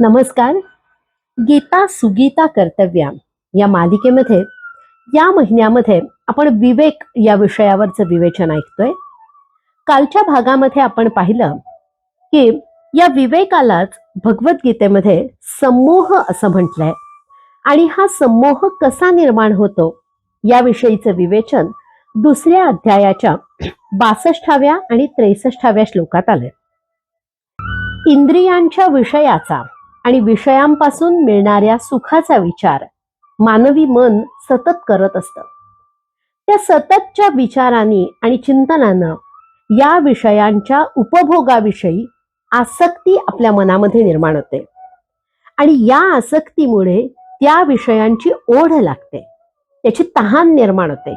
नमस्कार. गीता सुगीता कर्तव्या या मालिकेमध्ये या महिन्यामध्ये आपण विवेक या विषयावरचं विवेचन ऐकतोय. कालच्या भागामध्ये आपण पाहिलं की या विवेकालाच भगवद्गीतेमध्ये समूह असं म्हटलंय. आणि हा समूह कसा निर्माण होतो याविषयीचं विवेचन दुसऱ्या अध्यायाच्या बासष्टाव्या आणि त्रेसष्टाव्या श्लोकात आलंय. इंद्रियांच्या विषयाचा आणि विषयांपासून मिळणाऱ्या सुखाचा विचार मानवी मन सतत करत असतं. त्या सततच्या विचारांनी आणि चिंतनानं या विषयांच्या उपभोगाविषयी आसक्ती आपल्या मनामध्ये निर्माण होते. आणि या आसक्तीमुळे त्या विषयांची ओढ लागते. त्याची तहान निर्माण होते.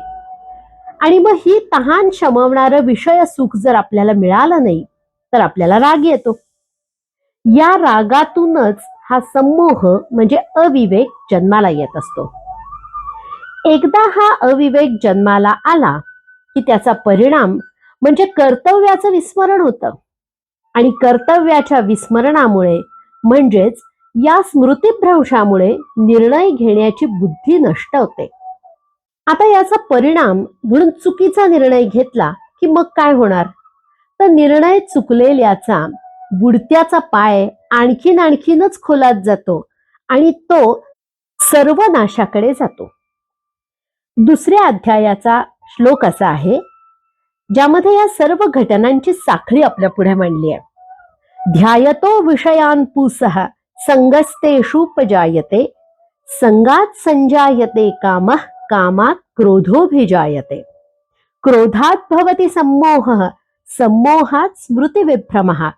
आणि मग ही तहान शमवणारं विषय सुख जर आपल्याला मिळालं नाही तर आपल्याला राग येतो. या रागातूनच हा संमोह म्हणजे अविवेक जन्माला येत असतो. एकदा हा अविवेक जन्माला आला की त्याचा परिणाम म्हणजे कर्तव्याचं विस्मरण होतं. आणि कर्तव्याच्या विस्मरणामुळे म्हणजेच या स्मृतीभ्रंशामुळे निर्णय घेण्याची बुद्धी नष्ट होते. आता याचा परिणाम म्हणून चुकीचा निर्णय घेतला की मग काय होणार? तर निर्णय चुकलेल्याचा बुडत्याचा पाय आणखीन आणखीनच खोलात जातो आणि तो सर्वनाशाकडे जातो. दुसऱ्या अध्यायाचा श्लोक असा आहे ज्यामध्ये या सर्व घटनांची साखळी आपल्या पुढे मांडली आहे. ध्यायतो विषयान पुसः संगस्तेषुपजायते संगात संजायते काम कामात क्रोधोभिजायते क्रोधात भवति संमोह संमोहात स्मृतिविभ्रमः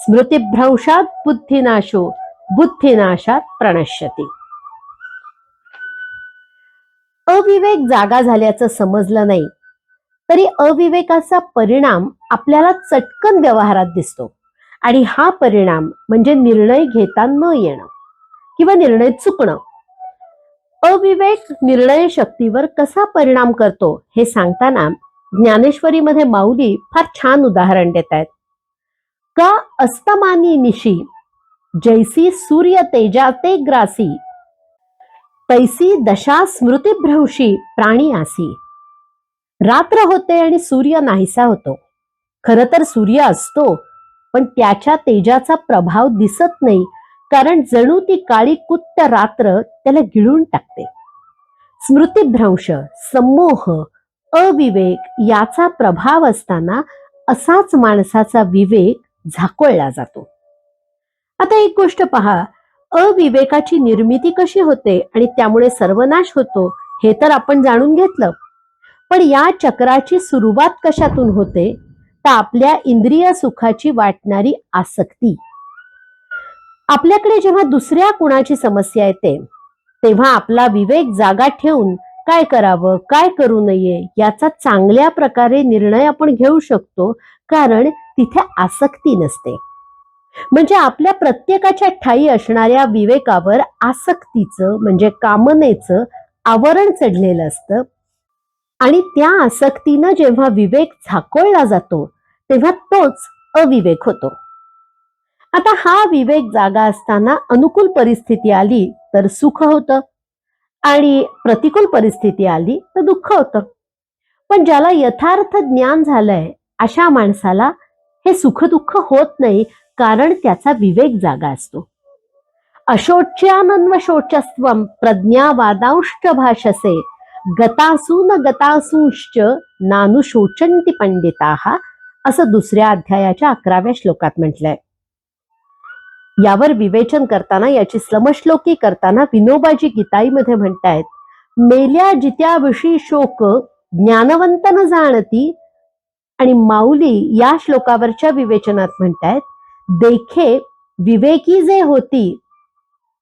स्मृतिभ्रंशात बुद्धिनाशो बुद्धिनाशात प्रणश्यती. अविवेक जागा झाल्याचं समजलं नाही तरी अविवेकाचा परिणाम आपल्याला चटकन व्यवहारात दिसतो. आणि हा परिणाम म्हणजे निर्णय घेता न येणं किंवा निर्णय चुकणं. अविवेक निर्णय शक्तीवर कसा परिणाम करतो हे सांगताना ज्ञानेश्वरीमध्ये माऊली फार छान उदाहरण देत आहेत का अस्तमानी निशी? जैसी सूर्य तेजाते ग्रासी। तैसी दशा स्मृतिभ्रंशी प्राणी आसी। रात्र होते आणि सूर्य नाहीसा होतो। खर तर सूर्य असतो पण त्याच्या तेजाचा प्रभाव दिसत नाही कारण जणू ती काळी कुत्त रात्र त्याला गिळून टाकते। स्मृतिभ्रंश समोह अविवेक याचा प्रभाव असताना असाच माणसाचा विवेक झाकोळला जातो. आता एक गोष्ट पहा अविवेकाची निर्मिती कशी होते आणि त्यामुळे सर्वनाश होतो हे तर आपण जाणून घेतलं. पण या चक्राची सुरुवात कशातून होते तर आपल्या इंद्रिय सुखाची वाटणारी आसक्ती. आपल्याकडे जेव्हा दुसऱ्या कुणाची समस्या येते तेव्हा आपला विवेक जागा ठेवून काय करावं काय करू नये याचा चांगल्या प्रकारे निर्णय आपण घेऊ शकतो कारण तिथे आसक्ती नसते. म्हणजे आपल्या प्रत्येकाच्या ठाई असणाऱ्या विवेकावर आसक्तीचं म्हणजे कामनेचं आवरण चढलेलं असतं. आणि त्या आसक्तीनं जेव्हा विवेक झाकोळला जातो तेव्हा तोच अविवेक होतो. आता हा विवेक जागा असताना अनुकूल परिस्थिती आली तर सुख होतं. आणि प्रतिकूल परिस्थिती आली तर दुःख होतं. पण ज्याला यथार्थ ज्ञान झालंय अशा माणसाला हे सुखदुःख होत नाही कारण त्याचा विवेक जागा असतो. अशोच्यानन्वशोचस्व प्रज्ञावादांश्च भाषसे गतासून गतासूंश्च नानुशोचंती पंडिता असं दुसऱ्या अध्यायाच्या अकराव्या श्लोकात म्हटलंय. यावर विवेचन करताना याची श्लमश्लोकी करताना विनोबाजी गीताईमध्ये म्हणतायत मेल्या जित्याविषयी शोक ज्ञानवंत न जाणती आणि माऊली या श्लोकावरच्या विवेचनात म्हणतायत देखे विवेकी जे होती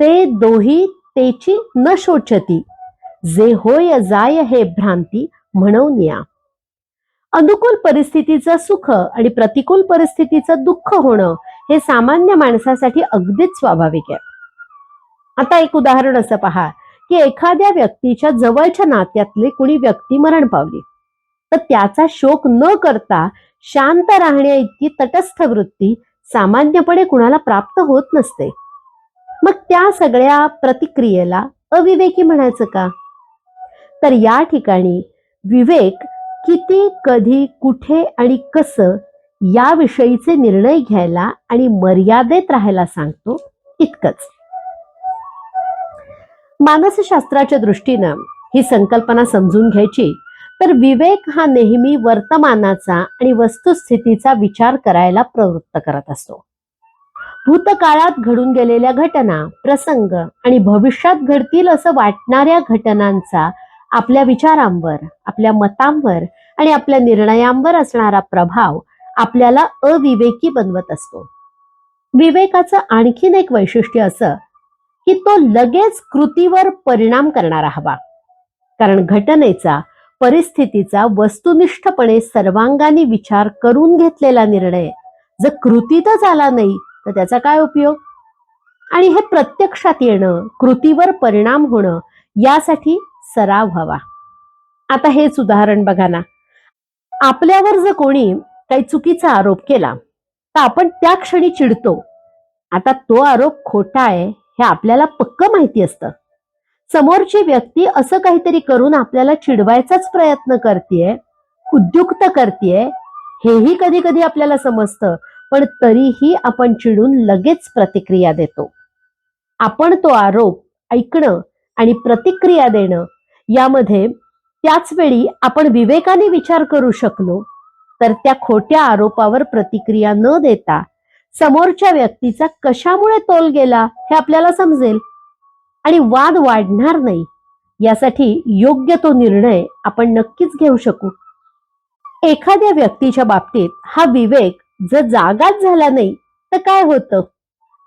ते दोही तेची न शोचती जे होय जाय हे भ्रांती म्हणून या. अनुकूल परिस्थितीचं सुख आणि प्रतिकूल परिस्थितीचं दुःख होणं हे सामान्य माणसासाठी अगदीच स्वाभाविक आहे. आता एक उदाहरण असं पहा की एखाद्या व्यक्तीच्या जवळच्या नात्यातले कुणी व्यक्ती मरण पावली. तर त्याचा शोक न करता शांत राहण्या इतकी तटस्थ वृत्ती सामान्यपणे कुणाला प्राप्त होत नसते. मग त्या सगळ्या प्रतिक्रियेला अविवेकी म्हणायचं का? तर या ठिकाणी विवेक किती कधी कुठे आणि कसं याविषयीचे निर्णय घ्यायला आणि मर्यादेत राहायला सांगतो इतकंच. मानसशास्त्राच्या दृष्टीनं ही संकल्पना समजून घ्यायची तर विवेक हा नेहमी वर्तमानाचा आणि वस्तुस्थितीचा विचार करायला प्रवृत्त करत असतो. भूतकाळात घडून गेलेल्या घटना प्रसंग आणि भविष्यात घडतील असं वाटणाऱ्या घटनांचा आपल्या विचारांवर आपल्या मतांवर आणि आपल्या निर्णयांवर असणारा प्रभाव आपल्याला अविवेकी बनवत असतो. विवेकाचं आणखीन एक वैशिष्ट्य असं की तो लगेच कृतीवर परिणाम करणारा हवा. कारण घटनेचा परिस्थितीचा वस्तुनिष्ठपणे सर्वांगाने विचार करून घेतलेला निर्णय जर कृतीतच आला नाही तर त्याचा काय उपयोग? आणि हे प्रत्यक्षात येणं कृतीवर परिणाम होणं यासाठी सराव हवा आता हेच उदाहरण बघा ना. आपल्यावर जर कोणी काही चुकीचा आरोप केला तर आपण त्या क्षणी चिडतो. आता तो आरोप खोटा आहे हे आपल्याला पक्क माहिती असतं. समोरची व्यक्ती असं काहीतरी करून आपल्याला चिडवायचाच प्रयत्न करतेय उद्युक्त करतेय हेही कधी कधी आपल्याला समजतं पण तरीही आपण चिडून लगेच प्रतिक्रिया देतो. आपण तो आरोप ऐकणं आणि प्रतिक्रिया देणं यामध्ये त्याच वेळी आपण विवेकाने विचार करू शकलो तर त्या खोट्या आरोपावर प्रतिक्रिया न देता समोरच्या व्यक्तीचा कशामुळे तोल गेला हे आपल्याला समजेल? आणि वाद वाढणार नाही यासाठी योग्य तो निर्णय आपण नक्कीच घेऊ शकू. एखाद्या व्यक्तीच्या बाबतीत हा विवेक जर जागाच झाला नाही तर काय होतं?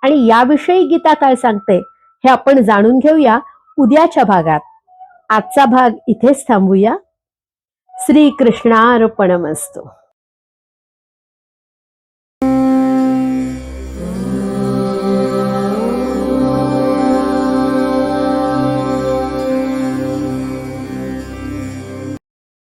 आणि याविषयी गीता काय सांगते हे आपण जाणून घेऊया उद्याच्या भागात. आजचा भाग इथेच थांबूया. श्री कृष्णार्पणमस्तू